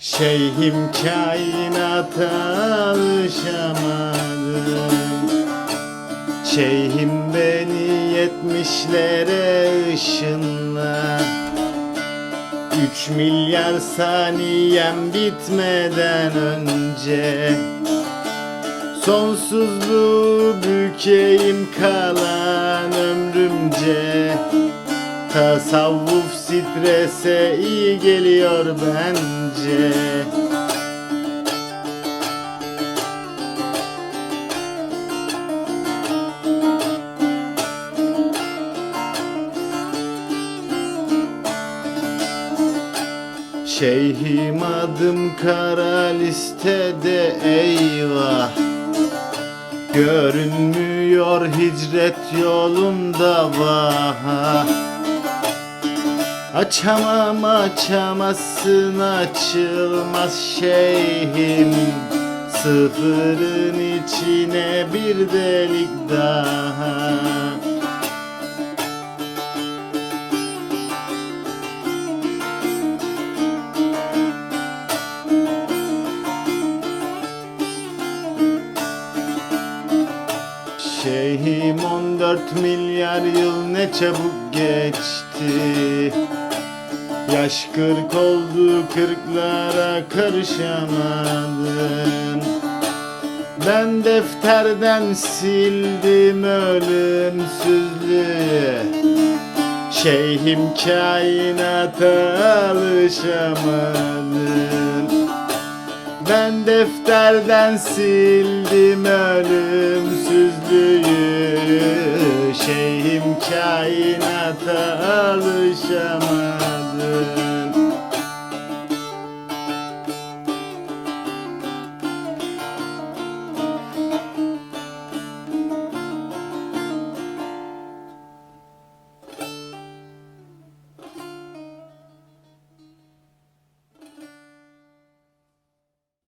Şeyhim kainata alışamadım. Şeyhim beni yetmişlere ışınla. Üç milyar saniyem bitmeden önce. Sonsuzluğu bükeyim kalan ömrümce Tasavvuf strese iyi geliyor bence. Şeyhim adım kara listede eyvah. Görünmüyor hicret yolumda vah Açamam açamazsın açılmaz şeyhim. Sıfırın içine bir delik daha. Şeyhim 14 milyar yıl ne çabuk geçti Yaş kırk oldu kırklara karışamadım. Ben defterden sildim ölümsüzlüğü. Şeyhim kainata alışamadım. Ben defterden sildim ölümsüzlüğü. Şeyhim kainata alışamadım